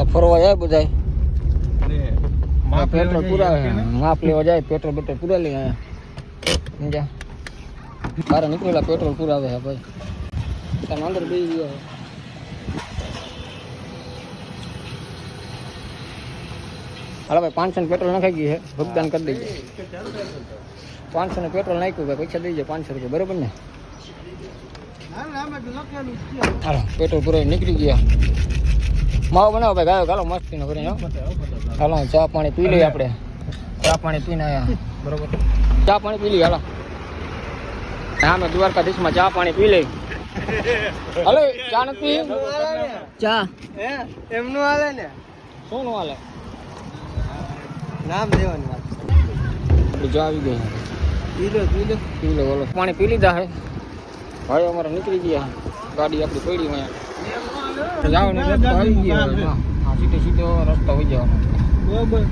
તો ફરવા જાય બધા માપ પેટ્રોલ લેવા પૂરા જઈએ કે માપ લેવા જાય પેટ્રોલ પેટ્રોલ પૂરા લઈ અહીંયા. સમજ્યા? બહાર નીકળેલા પેટ્રોલ પુરાવે છે ભાઈ. તને અંદર બેસી ગયા હાલો ભાઈ પાંચસો ને પેટ્રોલ નખાઈ ગયું છે. ભુગતાન કરી દેજો. પાંચસો ને પેટ્રોલ નાખ્યું ભાઈ પૈસા દઈ જાય પાંચસો રૂપિયા. બરોબર ને? હાલો પેટ્રોલ પૂરો નીકળી ગયા. માવો બનાવો ભાઈ ગાયો ગાલો મસ્તી નો કરીને હાલો ચા પાણી પી લઈએ આપણે. ચા પાણી પીને આયા. બરોબર. ચા પાણી પી લઈએ હાલો. હા અમે દ્વારકાધીશમાં ચા પાણી પી લઈ હાલો ચા નથી? પી ચા એમનું હાલે ને? શું નું હાલે? નામ દેવાની વાત. જો આવી ગઈ. પી લો પી લો. બોલો પાણી પી લીધા હે. ભાઈ અમારે નીકળી ગયા. ગાડી આપણી પડી અહીંયા જવાનો રસ્તો આવી ગયો સીધો સીધો રસ્તો આવી જવાનો. બરોબર.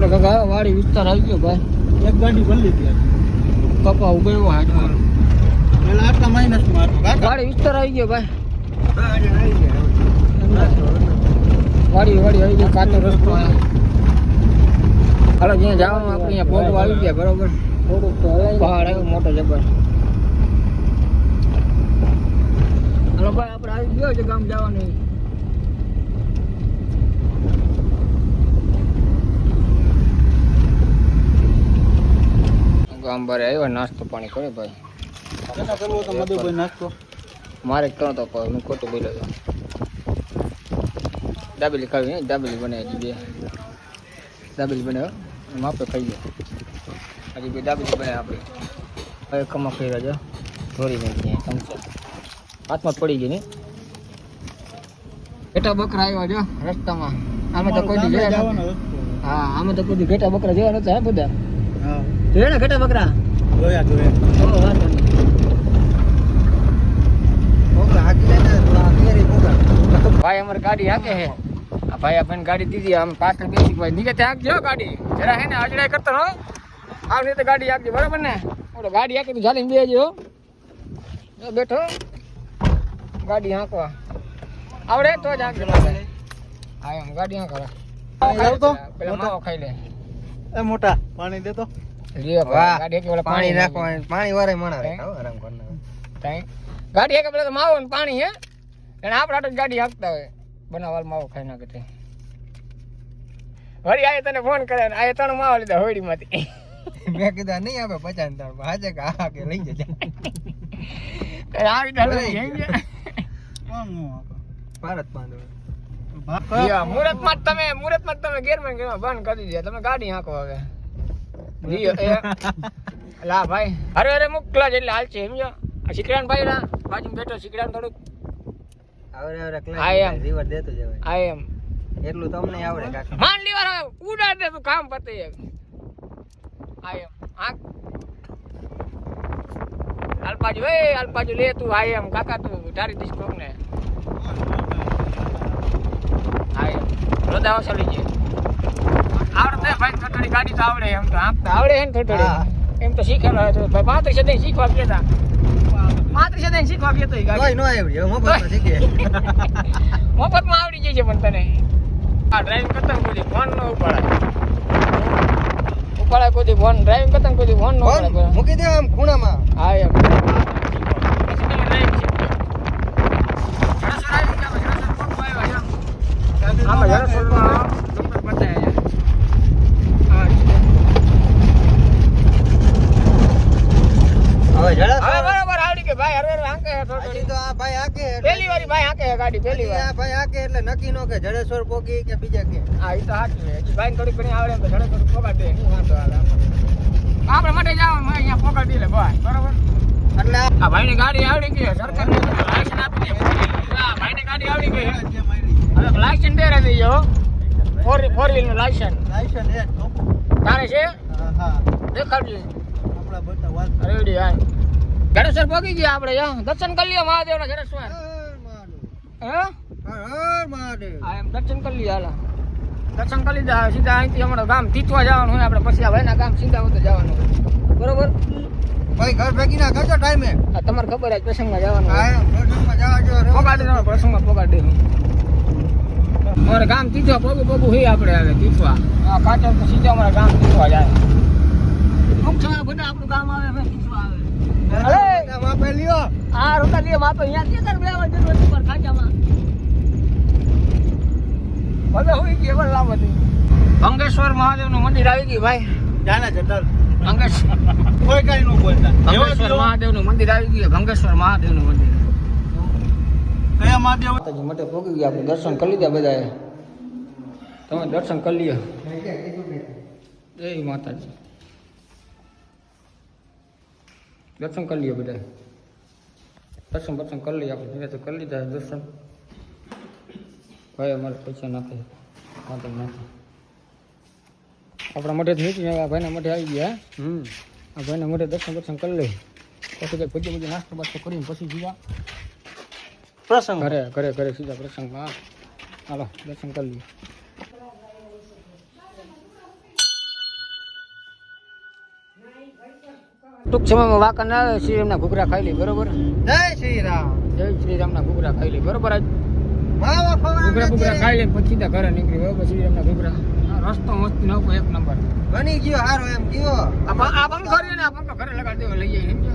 કાકા વાડી વિસ્તાર આવી ગયો ભાઈ. એક ગાડી ભરી લીધી કપા ઊભો એવો હાજમાં પેલા આટલા માઇનસમાં વાડી વિસ્તાર આવી ગયો ભાઈ. આવી ગયા વાડી વાડી આવી ગઈ કાચો રસ્તો હાલો જ્યાં જવાનું આપણે અહીંયા પોગવા આવી ગયા બરોબર. પહાડ આવ્યો મોટો જબર. હાલો ભાઈ આપણે આવી ગયો છે ગામ જવાનું. ગામ બારે આવ્યો નાસ્તો પાણી કરે ભાઈ. કરવો તો મધુભાઈ નાસ્તો? મારે કરો તો કહો હું ખોટું બોલ્યો તો. દાબેલી ખાવી નહીં દાબેલી બનાવી હજી બે. દાબેલી બનાવ્યો માપે ખાઈ ગયા હજી બે દાબેલી બનાવી આપણે હવે કમા ખાઈ રહ્યા છો. ધોરી ચમચા હાથમાં પડી ગઈ ને. ઘેટા બકરા આવ્યા જો રસ્તામાં. આમે તો કોઈ જોયા નથી. હા આમે તો કોઈ દી ઘેટા બકરા જોયા નતા હે બધા? જોયા ને ઘેટા બકરા? જોયા જોયા. ઓ ભાઈ અમારી ગાડી હાકે હે આ ભાઈ આપણને ગાડી દીધી આમ પાછળ બેસી ભાઈ નીચે ત્યાં હો ગાડી. જરા હે ને અજડાઈ કરતો હો આવ રીતે ગાડી હાંકજો બરાબર ને? ઓલો ગાડી હાંકી તો ચાલીને બેજો બેઠો. ગાડી હાંકવા. આવડે તો જ હાંકજો મારે હા એમ ગાડી હાંકવા. પાણી તો? પેલા માવો ખાઈ લે. એ મોટા પાણી દે તો. લ્યો ગાડી હાંકી પેલા પાણી નાખો. પાણી વારે મણા હે? આરામ કરના તાઈ. ગાડી હાંકે પેલા તો માવો ને પાણી હે? અને આપણે આટલું જ ગાડી હાંકતા હોય. બનાવવાલ માવો ખાઈ નાખે તે. વળી આયે તને ફોન કરે ને આય ત્રણ માવો લીધા હોડીમાંથી. મેં કીધા નહીં આપે પચાસ તાર હાજે કે હા કે લઈ જજે. આવી તો લઈ જાય. ભારત જ તમે મુહૂર્તમાં જ તમે ગેરમાં ને બંધ કરી દીધા. તમે ગાડી હાંકો હવે. લા ભાઈ. અરે અરે મોકલા એટલે હાલ છે સમજો. આ શીકડાન ભાઈ ના બાજુ બેઠો શીકડાન થોડુંક. આવરે આવરે I એમ. રિવર દેતો જવાય આ એમ. એટલું તમને આવડે કાકા. માંડ લીવાર હવે ઉડાડ દે તું કામ પતે આઈ આ એમ. આ અલ્પાજુ એ અલ્પાજુ લે તું આ એમ. કાકા તું ધારી દીશ કોક ને આ એમ. રોદા ઓછા લઈ આવડે ભાઈ થોડી ગાડી તો આવડે એમ તો. આમ તો આવડે હે ને. થોડી એમ તો શીખેલો હોય તો ભાઈ પાંત્રીસ દઈ શીખવા કેતા પાંત્રીસ દઈ શીખવા ગયા તો ગાડી. નો આવડે મફતમાં શીખીએ. મફતમાં આવડી જાય છે પણ તને. આ ડ્રાઈવ કરતા બોલી ફોન ન ઉપાડાય. ઉપાડાય કોઈ દી ફોન ડ્રાઈવિંગ કરતા કોઈ દી ફોન ન ફોન મૂકી દે આમ ખૂણામાં. હા એમ. પછી તમે ડ્રાઇવિંગ શીખો જડસર આવી ગયા જડસર પગમાં આવ્યા એમ આમાં જડસરમાં ડૉક્ટર બતાવ્યા હા હવે જરા હવે બરાબર આવડી ગઈ ભાઈ હરવે હરવે હાંકે છે થોડી હજી તો આ ભાઈ આકે થોડી. એટલે- પહેલી વારી ભાઈ હાંકે છે ગાડી પહેલી આ ભાઈ એટલે નક્કી નો કે જડેશ્વર પોકી કે બીજા કે. હા એ તો સાચું છે હજી ભાઈને થોડી ઘણી આવડે તો જડે થોડું દે. શું વાંધો આપણે માટે જવાનું અહીંયા પગાર દે ભાઈ બરાબર? એટલે આ ભાઈની ગાડી આવડી ગઈ છે સરકારને લાયસન્સ આપી દે. આ ભાઈની ગાડી આવડી ગઈ હવે લાયસન્સ દે રહી જો ફોર ફોર વ્હીલનું લાયસન્સ લાયસન્સ હે. તો? તારે છે? હા હા. દેખાડજો. આપણા બધા વાત રેડી હા ગણેશ્વર પહોંચી ગયા આપણે દર્શન કરી લ્યો મહાદેવના ગણેશ્વર દર્શન કરી હાલા. દર્શન કરી લીધા સીધા અહીંથી અમારું ગામ તીચવા જવાનું હોય આપણે પછી આ ભાઈના ગામ સીધા હોતે જવાનું બરોબર? ભાઈ ઘર ભેગી ના કરજો ટાઈમે. આ તમારે ખબર જ પ્રસંગમાં જવાનું હા પ્રસંગમાં જવા પોગાડી પ્રસંગમાં પોગાડી દે અમારે ગામ તીથવા પગું પગું હોય આપણે હવે તીચવા આ કાચર તો સીધા અમારા ગામ તીથવા જાય. સમય બધા આપણું ગામ આવે તીચવા આવે. માપે લ્યો. આ રોકા લે માપે અહીંયા કે બે વાર જરૂર હતી પર ખાચામાં ભલે હોય કે એવર લાવ હતી ભંગેશ્વર મહાદેવનું મંદિર આવી ગયું ભાઈ. જાના જટલ ભંગેશ્વર કોઈ કઈ નો બોલતા. મહાદેવનું મંદિર આવી ગયું ભંગેશ્વર મહાદેવનું મંદિર. કયા મહાદેવ? માટે પહોંચી ગયા આપણે દર્શન કરી લીધા બધાએ. તમે દર્શન કરી લ્યો. જય માતાજી. દર્શન કરી લ્યો બધા દર્શન દર્શન કરી લઈએ આપણે. ધીરે તો કરી લીધા દર્શન. ભાઈ અમારે પૈસા નાખે વાંધો નાખે આપણા મઠે નીકળી આ ભાઈના મોઢે આવી ગયા. હમ. આ ભાઈના મોઢે દર્શન દર્શન કરી લઈએ પછી કંઈક ભજી ભજી નાસ્તો બાસ્તો કરીને પછી જીવા. પ્રસંગ. ઘરે ઘરે ઘરે સીધા પ્રસંગમાં. હાલો દર્શન કરી લઈએ ટૂંક સમયમાં વાંકા ના આવે શ્રી રામના ઘૂઘરા ખાઈ લઈ બરોબર? જય શ્રી રામ જય શ્રી રામના ઘૂઘરા ખાઈ લઈ બરોબર આજ? ઘૂઘરા ઘૂઘરા ખાઈ લઈ પછી સીધા ઘરે નીકળી બરોબર શ્રી રામના ઘૂઘરા રસ્તો મસ્ત નવો એક નંબર. બની ગયો હારો એમ ગયો. આ બંધ કરીને આ બંધ ઘરે લગાડી દેવો લઈ જઈએ સમજો